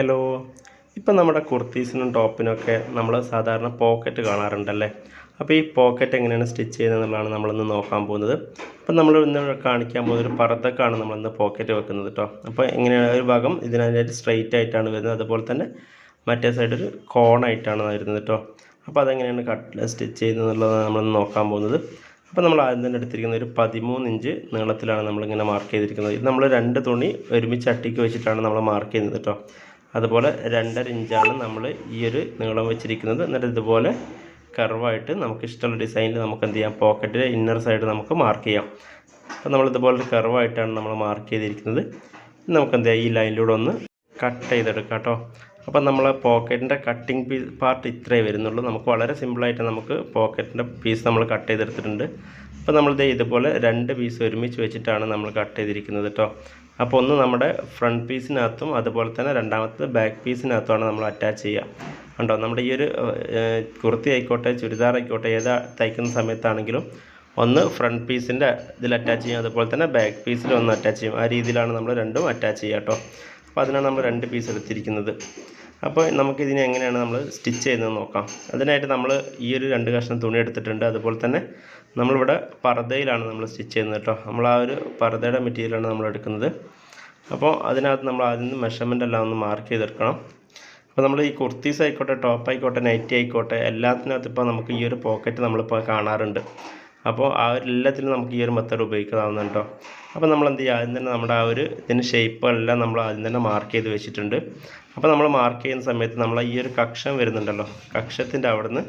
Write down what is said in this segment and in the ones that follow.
Hello. ഇപ്പം നമ്മുടെ കുർത്തീസിനും ടോപ്പിനൊക്കെ നമ്മൾ സാധാരണ പോക്കറ്റ് കാണാറുണ്ടല്ലേ? അപ്പോൾ ഈ പോക്കറ്റ് എങ്ങനെയാണ് സ്റ്റിച്ച് ചെയ്യുന്നതെന്നുള്ളതാണ് നമ്മളിന്ന് നോക്കാൻ പോകുന്നത്. അപ്പം നമ്മൾ ഇന്ന് കാണിക്കാൻ പോകുന്ന ഒരു പർദ്ദക്കാണ് നമ്മളിന്ന് പോക്കറ്റ് വെക്കുന്നത് കേട്ടോ. അപ്പോൾ എങ്ങനെയാണ് ഒരു ഭാഗം ഇതിനായിട്ട് സ്ട്രെയിറ്റ് ആയിട്ടാണ് വരുന്നത്. അതുപോലെ തന്നെ മറ്റേ സൈഡ് ഒരു കോണായിട്ടാണ് വരുന്നത് കേട്ടോ. അപ്പോൾ അതെങ്ങനെയാണ് കട്ട് സ്റ്റിച്ച് ചെയ്യുന്നത് എന്നുള്ളതാണ് നമ്മളിന്ന് നോക്കാൻ പോകുന്നത്. അപ്പോൾ നമ്മൾ ആദ്യം തന്നെ എടുത്തിരിക്കുന്ന ഒരു പതിമൂന്ന് ഇഞ്ച് നീളത്തിലാണ് നമ്മളിങ്ങനെ മാർക്ക് ചെയ്തിരിക്കുന്നത്. ഇത് നമ്മൾ രണ്ട് തുണി ഒരുമിച്ച് അട്ടിക്ക് വെച്ചിട്ടാണ് നമ്മൾ മാർക്ക് ചെയ്യുന്നത് കേട്ടോ. അതുപോലെ രണ്ടര ഇഞ്ചാണ് നമ്മൾ ഈ ഒരു നീളം വെച്ചിരിക്കുന്നത്. എന്നിട്ട് ഇതുപോലെ കർവായിട്ട് നമുക്ക് ഇഷ്ടമുള്ള ഡിസൈനിൽ നമുക്ക് എന്ത് ചെയ്യാം? പോക്കറ്റിലെ ഇന്നർ സൈഡ് നമുക്ക് മാർക്ക് ചെയ്യാം. അപ്പോൾ ഒരു കർവായിട്ടാണ് നമ്മൾ മാർക്ക് ചെയ്തിരിക്കുന്നത്. നമുക്ക് എന്ത് ചെയ്യാം? ഈ ലൈനിലൂടെ ഒന്ന് കട്ട് ചെയ്തെടുക്കാം കേട്ടോ. അപ്പം നമ്മൾ പോക്കറ്റിന്റെ കട്ടിങ് പീസ് പാർട്ട് ഇത്രയേ വരുന്നുള്ളൂ. നമുക്ക് വളരെ സിമ്പിളായിട്ട് നമുക്ക് പോക്കറ്റിന്റെ പീസ് നമ്മൾ കട്ട് ചെയ്തെടുത്തിട്ടുണ്ട്. അപ്പോൾ നമ്മളിത് ഇതുപോലെ രണ്ട് പീസ് ഒരുമിച്ച് വെച്ചിട്ടാണ് നമ്മൾ കട്ട് ചെയ്തിരിക്കുന്നത് കേട്ടോ. അപ്പോൾ ഒന്ന് നമ്മുടെ ഫ്രണ്ട് പീസിനകത്തും അതുപോലെ തന്നെ രണ്ടാമത്തെ ബാക്ക് പീസിനകത്തുമാണ് നമ്മൾ അറ്റാച്ച് ചെയ്യുക. കണ്ടോ? നമ്മുടെ ഈ ഒരു കുർത്തി ആയിക്കോട്ടെ ചുരിദാർ ആയിക്കോട്ടെ ഏതാ തയ്ക്കുന്ന സമയത്താണെങ്കിലും ഒന്ന് ഫ്രണ്ട് പീസിന്റെ ഇതിൽ അറ്റാച്ച് ചെയ്യും അതുപോലെ തന്നെ ബാക്ക് പീസിൽ ഒന്ന് അറ്റാച്ച് ചെയ്യും. ആ രീതിയിലാണ് നമ്മൾ രണ്ടും അറ്റാച്ച് ചെയ്യുക കേട്ടോ. അപ്പോൾ അതിനാണ് നമ്മൾ രണ്ട് പീസ് എടുത്തിരിക്കുന്നത്. അപ്പോൾ നമുക്കിതിനെ എങ്ങനെയാണ് നമ്മൾ സ്റ്റിച്ച് ചെയ്യുന്നത് നോക്കാം. അതിനായിട്ട് നമ്മൾ ഈ ഒരു രണ്ട് കഷ്ണം തുണി എടുത്തിട്ടുണ്ട്. അതുപോലെ തന്നെ നമ്മളിവിടെ പർദ്ദയിലാണ് നമ്മൾ സ്റ്റിച്ച് ചെയ്യുന്നത് കേട്ടോ. നമ്മൾ ആ ഒരു പർദ്ദയുടെ മെറ്റീരിയലാണ് നമ്മൾ എടുക്കുന്നത്. അപ്പോൾ അതിനകത്ത് നമ്മൾ ആദ്യം മെഷർമെന്റ് എല്ലാം ഒന്ന് മാർക്ക് ചെയ്തെടുക്കണം. അപ്പോൾ നമ്മൾ ഈ കുർത്തീസ് ആയിക്കോട്ടെ ടോപ്പ് ആയിക്കോട്ടെ നൈറ്റി ആയിക്കോട്ടെ എല്ലാത്തിനകത്ത് ഇപ്പോൾ നമുക്ക് ഈ ഒരു പോക്കറ്റ് നമ്മളിപ്പോൾ കാണാറുണ്ട്. അപ്പോൾ ആ ഒരു എല്ലാത്തിനും നമുക്ക് ഈ ഒരു മെത്തേഡ് ഉപയോഗിക്കാവുന്നതാണ് കേട്ടോ അപ്പോൾ നമ്മൾ എന്ത് ചെയ്യുക? ആദ്യം തന്നെ നമ്മുടെ ആ ഒരു ഇതിന്റെ ഷേപ്പുകളെല്ലാം നമ്മൾ ആദ്യം തന്നെ മാർക്ക് ചെയ്ത് വെച്ചിട്ടുണ്ട്. അപ്പോൾ നമ്മൾ മാർക്ക് ചെയ്യുന്ന സമയത്ത് നമ്മൾ ഈ ഒരു കക്ഷം വരുന്നുണ്ടല്ലോ. കക്ഷത്തിന്റെ അവിടുന്ന്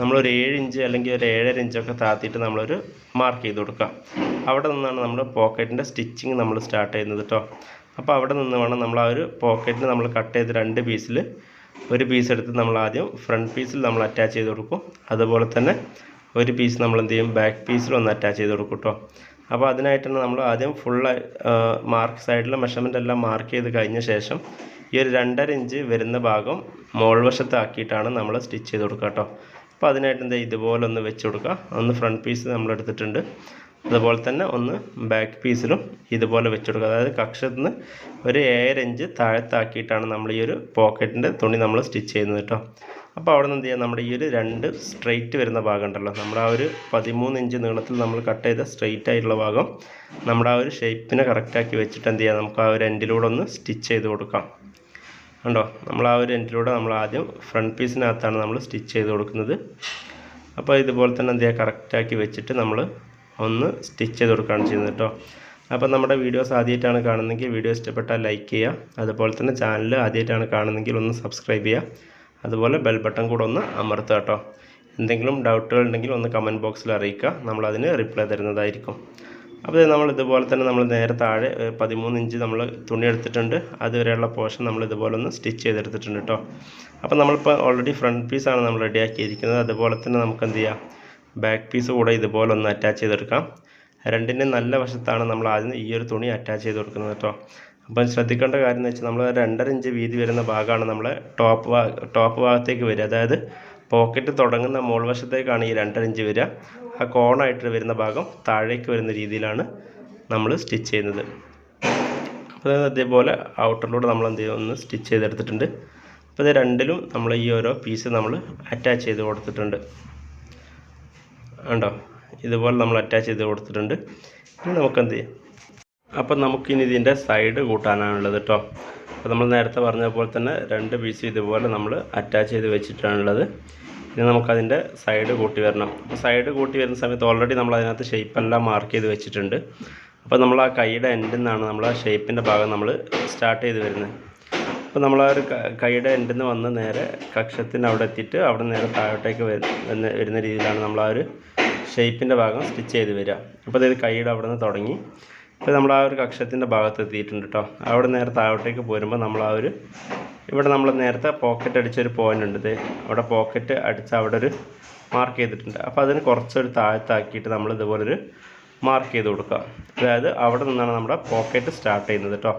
നമ്മളൊരു ഏഴ് ഇഞ്ച് അല്ലെങ്കിൽ ഒരു ഏഴര ഇഞ്ചൊക്കെ താത്തിയിട്ട് നമ്മളൊരു മാർക്ക് ചെയ്ത് കൊടുക്കുക. അവിടെ നിന്നാണ് നമ്മൾ പോക്കറ്റിന്റെ സ്റ്റിച്ചിങ് നമ്മൾ സ്റ്റാർട്ട് ചെയ്യുന്നത് കേട്ടോ അപ്പോൾ അവിടെ നിന്ന് വേണം നമ്മൾ ആ ഒരു പോക്കറ്റിന് നമ്മൾ കട്ട് ചെയ്ത് രണ്ട് പീസിൽ ഒരു പീസ് എടുത്ത് നമ്മൾ ആദ്യം ഫ്രണ്ട് പീസിൽ നമ്മൾ അറ്റാച്ച് ചെയ്ത് കൊടുക്കും. അതുപോലെ തന്നെ ഒരു പീസ് നമ്മൾ എന്ത് ചെയ്യും ബാക്ക് പീസിൽ ഒന്ന് അറ്റാച്ച് ചെയ്ത് കൊടുക്കും കേട്ടോ അപ്പോൾ അതിനായിട്ടാണ് നമ്മൾ ആദ്യം ഫുൾ മാർക്ക് സൈഡിലെ മെഷർമെന്റ് എല്ലാം മാർക്ക് ചെയ്ത് കഴിഞ്ഞ ശേഷം ഈ ഒരു രണ്ടര ഇഞ്ച് വരുന്ന ഭാഗം മോൾ വശത്താക്കിയിട്ടാണ് നമ്മൾ സ്റ്റിച്ച് ചെയ്ത് കൊടുക്കുക കേട്ടോ അപ്പോൾ അതിനായിട്ട് എന്താ ഇതുപോലെ ഒന്ന് വെച്ച് കൊടുക്കുക ഒന്ന് ഫ്രണ്ട് പീസ് നമ്മൾ എടുത്തിട്ടുണ്ട്. അതുപോലെ തന്നെ ഒന്ന് ബാക്ക് പീസിലും ഇതുപോലെ വെച്ച് കൊടുക്കുക അതായത് കക്ഷത്തിൽ നിന്ന് ഒരു ഏഴര ഇഞ്ച് താഴത്താക്കിയിട്ടാണ് നമ്മൾ ഈ ഒരു പോക്കറ്റിന്റെ തുണി നമ്മൾ സ്റ്റിച്ച് ചെയ്യുന്നത് കേട്ടോ അപ്പോൾ അവിടെ നിന്ന് എന്ത് ചെയ്യുക നമ്മുടെ ഈ ഒരു രണ്ട് സ്ട്രെയിറ്റ് വരുന്ന ഭാഗം ഉണ്ടല്ലോ. നമ്മുടെ ആ ഒരു പതിമൂന്ന് ഇഞ്ച് നീളത്തിൽ നമ്മൾ കട്ട് ചെയ്ത സ്ട്രെയിറ്റ് ആയിട്ടുള്ള ഭാഗം നമ്മുടെ ആ ഒരു ഷേപ്പിനെ കറക്റ്റാക്കി വെച്ചിട്ട് എന്ത് ചെയ്യുക നമുക്ക് ആ ഒരു എൻഡിലൂടെ ഒന്ന് സ്റ്റിച്ച് ചെയ്ത് കൊടുക്കാം. കണ്ടോ? നമ്മൾ ആ ഒരു എൻഡിലൂടെ നമ്മൾ ആദ്യം ഫ്രണ്ട് പീസിനകത്താണ് നമ്മൾ സ്റ്റിച്ച് ചെയ്ത് കൊടുക്കുന്നത്. അപ്പോൾ ഇതുപോലെ തന്നെ എന്ത് ചെയ്യുക കറക്റ്റാക്കി വെച്ചിട്ട് നമ്മൾ ഒന്ന് സ്റ്റിച്ച് ചെയ്ത് കൊടുക്കുകയാണ് ചെയ്യുന്നത് കേട്ടോ. അപ്പോൾ നമ്മുടെ വീഡിയോസ് ആദ്യമായിട്ടാണ് കാണുന്നതെങ്കിൽ വീഡിയോ ഇഷ്ടപ്പെട്ടാൽ ലൈക്ക് ചെയ്യുക. അതുപോലെ തന്നെ ചാനൽ ആദ്യമായിട്ടാണ് കാണുന്നതെങ്കിൽ ഒന്ന് സബ്സ്ക്രൈബ് ചെയ്യുക. അതുപോലെ ബെൽ ബട്ടൺ കൂടെ ഒന്ന് അമർത്തുക കേട്ടോ. എന്തെങ്കിലും ഡൗട്ടുകൾ ഉണ്ടെങ്കിൽ ഒന്ന് കമന്റ് ബോക്സിൽ അറിയിക്കുക. നമ്മളതിന് റിപ്ലൈ തരുന്നതായിരിക്കും. അപ്പോൾ നമ്മൾ ഇതുപോലെ തന്നെ നമ്മൾ നേരെ താഴെ പതിമൂന്ന് ഇഞ്ച് നമ്മൾ തുണി എടുത്തിട്ടുണ്ട്. അതുവരെയുള്ള പോർഷൻ നമ്മൾ ഇതുപോലെ ഒന്ന് സ്റ്റിച്ച് ചെയ്തെടുത്തിട്ടുണ്ട് കേട്ടോ. അപ്പോൾ നമ്മളിപ്പോൾ ഓൾറെഡി ഫ്രണ്ട് പീസാണ് നമ്മൾ റെഡിയാക്കിയിരിക്കുന്നത്. അതുപോലെ തന്നെ നമുക്ക് എന്ത് ചെയ്യാം? ബാക്ക് പീസ് കൂടെ ഇതുപോലെ ഒന്ന് അറ്റാച്ച് ചെയ്തെടുക്കാം. രണ്ടിന്റെ നല്ല വശത്താണ് നമ്മൾ ആദ്യം ഈ ഒരു തുണി അറ്റാച്ച് ചെയ്ത് കൊടുക്കുന്നത് കേട്ടോ. അപ്പം ശ്രദ്ധിക്കേണ്ട കാര്യം എന്ന് വെച്ചാൽ നമ്മൾ രണ്ടര ഇഞ്ച് വീതി വരുന്ന ഭാഗമാണ് നമ്മൾ ടോപ്പ് ടോപ്പ് ഭാഗത്തേക്ക് വരിക. അതായത് പോക്കറ്റ് തുടങ്ങുന്ന മോൾ വശത്തേക്കാണ് ഈ രണ്ടര ഇഞ്ച് വരിക. ആ കോണായിട്ട് വരുന്ന ഭാഗം താഴേക്ക് വരുന്ന രീതിയിലാണ് നമ്മൾ സ്റ്റിച്ച് ചെയ്യുന്നത്. അതായത് അതേപോലെ ഔട്ടറിലൂടെ നമ്മൾ എന്ത് ചെയ്യും? ഒന്ന് സ്റ്റിച്ച് ചെയ്തെടുത്തിട്ടുണ്ട്. അപ്പോൾ ഇത് രണ്ടിലും നമ്മൾ ഈ ഓരോ പീസ് നമ്മൾ അറ്റാച്ച് ചെയ്ത് കൊടുത്തിട്ടുണ്ട്. ഉണ്ടോ ഇതുപോലെ നമ്മൾ അറ്റാച്ച് ചെയ്ത് കൊടുത്തിട്ടുണ്ട്. ഇനി നമുക്ക് എന്ത് ചെയ്യാം? അപ്പം നമുക്കിനി ഇതിന്റെ സൈഡ് കൂട്ടാനാണുള്ളത് കേട്ടോ അപ്പോൾ നമ്മൾ നേരത്തെ പറഞ്ഞ പോലെ തന്നെ രണ്ട് പീസ് ഇതുപോലെ നമ്മൾ അറ്റാച്ച് ചെയ്ത് വെച്ചിട്ടാണുള്ളത്. ഇനി നമുക്കതിന്റെ സൈഡ് കൂട്ടി വരണം. അപ്പോൾ സൈഡ് കൂട്ടി വരുന്ന സമയത്ത് ഓൾറെഡി നമ്മൾ അതിനകത്ത് ഷേപ്പെല്ലാം മാർക്ക് ചെയ്ത് വെച്ചിട്ടുണ്ട്. അപ്പോൾ നമ്മൾ ആ കൈയുടെ എൻഡിൽ നിന്നാണ് നമ്മൾ ആ ഷേപ്പിന്റെ ഭാഗം നമ്മൾ സ്റ്റാർട്ട് ചെയ്ത് വരുന്നത്. അപ്പോൾ നമ്മൾ ആ ഒരു കൈയുടെ എൻഡിൽ നിന്ന് വന്ന് നേരെ കക്ഷത്തിന് അവിടെ എത്തിയിട്ട് അവിടെ നേരെ താഴോട്ടേക്ക് വരുന്ന വരുന്ന രീതിയിലാണ് നമ്മൾ ആ ഒരു ഷേപ്പിന്റെ ഭാഗം സ്റ്റിച്ച് ചെയ്ത് വരിക. അപ്പോൾ അതായത് കൈയുടെ അവിടെ നിന്ന് തുടങ്ങി. ഇപ്പോൾ നമ്മൾ ആ ഒരു കക്ഷത്തിന്റെ ഭാഗത്ത് എത്തിയിട്ടുണ്ട് കേട്ടോ അവിടെ നേരെ താഴോട്ടേക്ക് പോരുമ്പോൾ നമ്മൾ ആ ഒരു ഇവിടെ നമ്മൾ നേരത്തെ പോക്കറ്റ് അടിച്ചൊരു പോയിന്റ് ഉണ്ട്. അവിടെ പോക്കറ്റ് അടിച്ച് അവിടെ ഒരു മാർക്ക് ചെയ്തിട്ടുണ്ട്. അപ്പോൾ അതിന് കുറച്ചൊരു താഴത്താക്കിയിട്ട് നമ്മൾ ഇതുപോലൊരു മാർക്ക് ചെയ്ത് കൊടുക്കുക അതായത് അവിടെ നിന്നാണ് നമ്മുടെ പോക്കറ്റ് സ്റ്റാർട്ട് ചെയ്യുന്നത് കേട്ടോ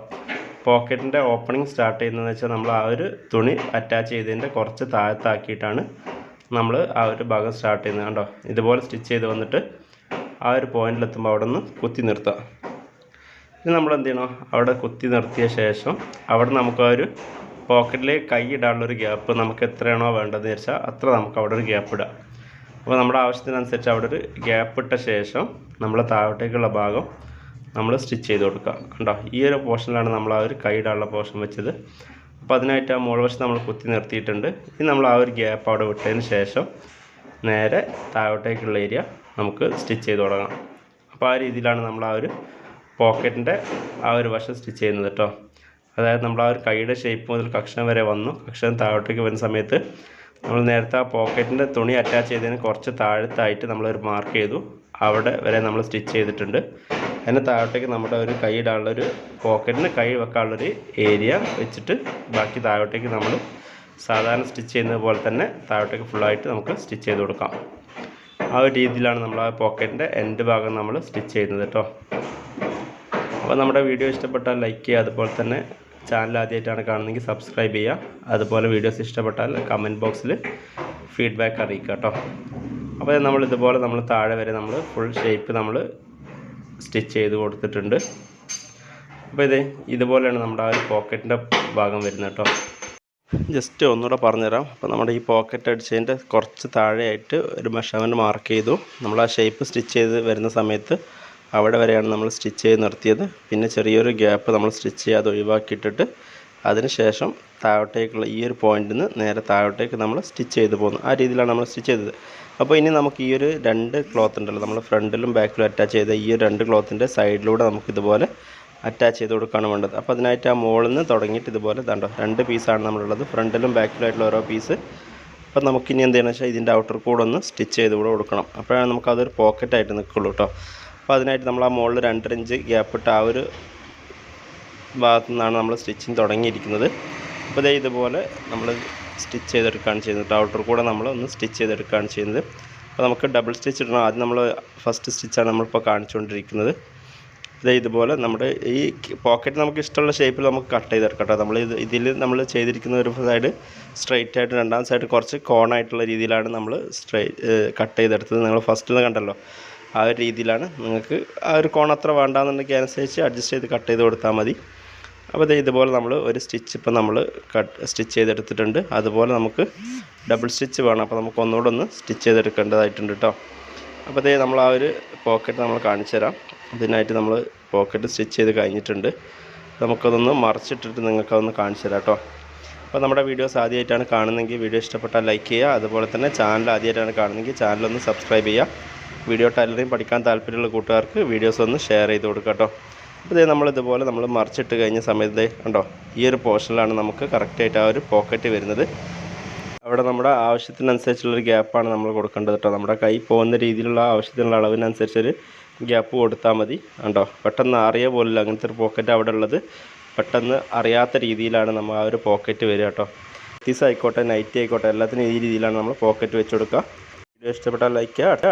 പോക്കറ്റിന്റെ ഓപ്പണിംഗ് സ്റ്റാർട്ട് ചെയ്യുന്നതെന്ന് വെച്ചാൽ നമ്മൾ ആ ഒരു തുണി അറ്റാച്ച് ചെയ്തതിന്റെ കുറച്ച് താഴത്താക്കിയിട്ടാണ് നമ്മൾ ആ ഒരു ഭാഗം സ്റ്റാർട്ട് ചെയ്യുന്നത് കണ്ടോ? ഇതുപോലെ സ്റ്റിച്ച് ചെയ്ത് വന്നിട്ട് ആ ഒരു പോയിന്റിലെത്തുമ്പോൾ അവിടെ നിന്ന് കുത്തി നിർത്തുക ഇനി നമ്മൾ എന്ത് ചെയ്യണം അവിടെ കുത്തി നിർത്തിയ ശേഷം അവിടെ നമുക്ക് ആ ഒരു പോക്കറ്റിൽ കൈ ഇടാനുള്ള ഒരു ഗ്യാപ്പ് നമുക്ക് എത്രയാണോ വേണ്ടതെന്ന് വെച്ചാൽ അത്ര നമുക്ക് അവിടെ ഒരു ഗ്യാപ്പ് ഇടാം. അപ്പോൾ നമ്മുടെ ആവശ്യത്തിനനുസരിച്ച് അവിടെ ഒരു ഗ്യാപ്പ് ഇട്ട ശേഷം നമ്മൾ താഴോട്ടേക്കുള്ള ഭാഗം നമ്മൾ സ്റ്റിച്ച് ചെയ്ത് കൊടുക്കുക കണ്ടോ? ഈ ഒരു പോർഷനിലാണ് നമ്മൾ ആ ഒരു കൈ ഇടാനുള്ള പോർഷൻ വെച്ചത്. അപ്പോൾ അതിനായിട്ട് ആ മുകൾ വശം നമ്മൾ കുത്തി നിർത്തിയിട്ടുണ്ട്. ഇനി നമ്മൾ ആ ഒരു ഗ്യാപ്പ് അവിടെ വിട്ടതിന് ശേഷം നേരെ താഴോട്ടേക്കുള്ള ഏരിയ നമുക്ക് സ്റ്റിച്ച് ചെയ്ത് തുടങ്ങാം. അപ്പോൾ ആ രീതിയിലാണ് നമ്മൾ ആ ഒരു പോക്കറ്റിന്റെ ആ ഒരു വശം സ്റ്റിച്ച് ചെയ്യുന്നത് കേട്ടോ. അതായത് നമ്മൾ ആ ഒരു കൈയുടെ ഷേപ്പ് മുതൽ കക്ഷണം വരെ വന്നു. കക്ഷണം താഴോട്ടേക്ക് വരുന്ന സമയത്ത് നമ്മൾ നേരത്തെ ആ പോക്കറ്റിന്റെ തുണി അറ്റാച്ച് ചെയ്തതിന് കുറച്ച് താഴത്തായിട്ട് നമ്മളൊരു മാർക്ക് ചെയ്തു. അവിടെ വരെ നമ്മൾ സ്റ്റിച്ച് ചെയ്തിട്ടുണ്ട്. അതിന് താഴോട്ടേക്ക് നമ്മുടെ ഒരു കൈയിടാനുള്ളൊരു പോക്കറ്റിന് കൈ വെക്കാനുള്ളൊരു ഏരിയ വെച്ചിട്ട് ബാക്കി താഴോട്ടേക്ക് നമ്മൾ സാധാരണ സ്റ്റിച്ച് ചെയ്യുന്നത് പോലെ തന്നെ താഴോട്ടേക്ക് ഫുള്ളായിട്ട് നമുക്ക് സ്റ്റിച്ച് ചെയ്ത് കൊടുക്കാം. ആ ഒരു രീതിയിലാണ് നമ്മൾ ആ പോക്കറ്റിന്റെ എൻഡ് ഭാഗം നമ്മൾ സ്റ്റിച്ച് ചെയ്യുന്നത് കേട്ടോ. അപ്പോൾ നമ്മുടെ വീഡിയോ ഇഷ്ടപ്പെട്ടാൽ ലൈക്ക് ചെയ്യുക. അതുപോലെ തന്നെ ചാനൽ ആദ്യമായിട്ടാണ് കാണുന്നതെങ്കിൽ സബ്സ്ക്രൈബ് ചെയ്യുക. അതുപോലെ വീഡിയോസ് ഇഷ്ടപ്പെട്ടാൽ കമന്റ് ബോക്സിൽ ഫീഡ്ബാക്ക് അറിയിക്കുക കേട്ടോ. അപ്പോൾ നമ്മൾ ഇതുപോലെ നമ്മൾ താഴെ വരെ നമ്മൾ ഫുൾ ഷേപ്പ് നമ്മൾ സ്റ്റിച്ച് ചെയ്ത് കൊടുത്തിട്ടുണ്ട്. അപ്പോൾ ഇത് ഇതുപോലെയാണ് നമ്മുടെ ആ ഒരു പോക്കറ്റിന്റെ ഭാഗം വരുന്നത് കേട്ടോ. ജസ്റ്റ് ഒന്നുകൂടെ പറഞ്ഞുതരാം. അപ്പോൾ നമ്മുടെ ഈ പോക്കറ്റ് അടിച്ചതിന്റെ കുറച്ച് താഴെയായിട്ട് ഒരു മെഷർമെന്റ് മാർക്ക് ചെയ്തു. നമ്മൾ ആ ഷേപ്പ് സ്റ്റിച്ച് ചെയ്ത് വരുന്ന സമയത്ത് അവിടെ വരെയാണ് നമ്മൾ സ്റ്റിച്ച് ചെയ്ത് നിർത്തിയത്. പിന്നെ ചെറിയൊരു ഗ്യാപ്പ് നമ്മൾ സ്റ്റിച്ച് ചെയ്യാതെ ഒഴിവാക്കിയിട്ടിട്ട് അതിന് ശേഷം താഴോട്ടേക്കുള്ള ഈ ഒരു പോയിന്റിൽ നിന്ന് നേരെ താഴോട്ടേക്ക് നമ്മൾ സ്റ്റിച്ച് ചെയ്ത് പോകുന്നു ആ രീതിയിലാണ് നമ്മൾ സ്റ്റിച്ച് ചെയ്തത്. അപ്പോൾ ഇനി നമുക്ക് ഈ ഒരു രണ്ട് ക്ലോത്ത് ഉണ്ടല്ലോ നമ്മൾ ഫ്രണ്ടിലും ബാക്കിലും അറ്റാച്ച് ചെയ്ത ഈ രണ്ട് ക്ലോത്തിന്റെ സൈഡിലൂടെ നമുക്ക് ഇതുപോലെ അറ്റാച്ച് ചെയ്ത് കൊടുക്കുകയാണ് വേണ്ടത്. അപ്പോൾ അതിനായിട്ട് ആ മുകളിൽ നിന്ന് തുടങ്ങിയിട്ട് ഇതുപോലെ ഇതാണ്ടോ രണ്ട് പീസാണ് നമ്മളുള്ളത്. ഫ്രണ്ടിലും ബാക്കിലായിട്ടുള്ള ഓരോ പീസ് അപ്പോൾ നമുക്കിനി എന്ത് ചെയ്യണമെന്ന് വെച്ചാൽ ഇതിന്റെ ഔട്ടർ കൂടെ ഒന്ന് സ്റ്റിച്ച് ചെയ്ത് കൂടെ കൊടുക്കണം. അപ്പോഴാണ് നമുക്കതൊരു പോക്കറ്റായിട്ട് നിൽക്കുള്ളൂ കേട്ടോ അപ്പോൾ അതിനായിട്ട് നമ്മൾ ആ മുകളിൽ രണ്ടര ഇഞ്ച് ഗ്യാപ്പിട്ട് ആ ഒരു ഭാഗത്തു നിന്നാണ് നമ്മൾ സ്റ്റിച്ചിങ് തുടങ്ങിയിരിക്കുന്നത്. അപ്പോൾ ഇതേ ഇതുപോലെ നമ്മൾ സ്റ്റിച്ച് ചെയ്തെടുക്കുകയാണ് ചെയ്യുന്നത്. ഔട്ടർ കൂടെ നമ്മൾ ഒന്ന് സ്റ്റിച്ച് ചെയ്തെടുക്കുകയാണ് ചെയ്യുന്നത്. അപ്പോൾ നമുക്ക് ഡബിൾ സ്റ്റിച്ച് ഇടണം. ആദ്യം നമ്മൾ ഫസ്റ്റ് സ്റ്റിച്ചാണ് നമ്മളിപ്പോൾ കാണിച്ചുകൊണ്ടിരിക്കുന്നത് ഇതേ ഇതുപോലെ നമ്മുടെ ഈ പോക്കറ്റ് നമുക്ക് ഇഷ്ടമുള്ള ഷേപ്പിൽ നമുക്ക് കട്ട് ചെയ്തെടുക്കാം കേട്ടോ നമ്മൾ ഇത് ഇതിൽ നമ്മൾ ചെയ്തിരിക്കുന്ന ഒരു സൈഡ് സ്ട്രെയിറ്റ് ആയിട്ട് രണ്ടാം സൈഡ് കുറച്ച് കോണായിട്ടുള്ള രീതിയിലാണ് നമ്മൾ സ്ട്രൈ കട്ട് ചെയ്തെടുത്തത്. നിങ്ങൾ ഫസ്റ്റിൽ കണ്ടല്ലോ. ആ ഒരു രീതിയിലാണ് നിങ്ങൾക്ക് ആ ഒരു കോൺ അത്ര വേണ്ടാന്നുണ്ടെങ്കിൽ അനുസരിച്ച് അഡ്ജസ്റ്റ് ചെയ്ത് കട്ട് ചെയ്ത് കൊടുത്താൽ മതി. അപ്പോൾ ഇതേ ഇതുപോലെ നമ്മൾ ഒരു സ്റ്റിച്ച് ഇപ്പോൾ നമ്മൾ കട്ട് സ്റ്റിച്ച് ചെയ്തെടുത്തിട്ടുണ്ട്. അതുപോലെ നമുക്ക് ഡബിൾ സ്റ്റിച്ച് വേണം. അപ്പോൾ നമുക്ക് ഒന്നുകൂടെ ഒന്ന് സ്റ്റിച്ച് ചെയ്തെടുക്കേണ്ടതായിട്ടുണ്ട് കേട്ടോ. അപ്പോൾ ഇതേ നമ്മൾ ആ ഒരു പോക്കറ്റ് നമ്മൾ കാണിച്ചു തരാം. അതിനായിട്ട് നമ്മൾ പോക്കറ്റ് സ്റ്റിച്ച് ചെയ്ത് കഴിഞ്ഞിട്ടുണ്ട്. നമുക്കതൊന്ന് മറച്ചിട്ടിട്ട് നിങ്ങൾക്കതൊന്ന് കാണിച്ചു തരാം കേട്ടോ. അപ്പോൾ നമ്മുടെ വീഡിയോസ് ആദ്യമായിട്ടാണ് കാണുന്നതെങ്കിൽ വീഡിയോ ഇഷ്ടപ്പെട്ടാൽ ലൈക്ക് ചെയ്യുക. അതുപോലെ തന്നെ ചാനൽ ആദ്യമായിട്ടാണ് കാണുന്നതെങ്കിൽ ചാനലൊന്ന് സബ്സ്ക്രൈബ് ചെയ്യുക. വീഡിയോ ടൈലറിങ് പഠിക്കാൻ താല്പര്യമുള്ള കൂട്ടുകാർക്ക് വീഡിയോസ് ഒന്ന് ഷെയർ ചെയ്ത് കൊടുക്കുക കേട്ടോ. അപ്പോൾ ഇതേ നമ്മൾ ഇതുപോലെ നമ്മൾ മറിച്ചിട്ട് കഴിഞ്ഞ സമയത്ത് കണ്ടോ ഈ ഒരു പോർഷനിലാണ് നമുക്ക് കറക്റ്റായിട്ട് ആ ഒരു പോക്കറ്റ് വരുന്നത്. അവിടെ നമ്മുടെ ആവശ്യത്തിനനുസരിച്ചുള്ളൊരു ഗ്യാപ്പാണ് നമ്മൾ കൊടുക്കേണ്ടത് കേട്ടോ. നമ്മുടെ കൈ പോകുന്ന രീതിയിലുള്ള ആവശ്യത്തിനുള്ള അളവിനനുസരിച്ചൊരു ഗ്യാപ്പ് കൊടുത്താൽ മതി കണ്ടോ. പെട്ടെന്ന് അറിയ പോലില്ല അങ്ങനത്തെ ഒരു പോക്കറ്റ് അവിടെ ഉള്ളത്. പെട്ടെന്ന് അറിയാത്ത രീതിയിലാണ് നമ്മൾ ആ ഒരു പോക്കറ്റ് വരിക കേട്ടോ. പീസ് ആയിക്കോട്ടെ നൈറ്റി ആയിക്കോട്ടെ എല്ലാത്തിനും ഈ രീതിയിലാണ് നമ്മൾ പോക്കറ്റ് വെച്ച് കൊടുക്കുക. വീഡിയോ ഇഷ്ടപ്പെട്ടാൽ ലൈക്ക് ചെയ്യുക.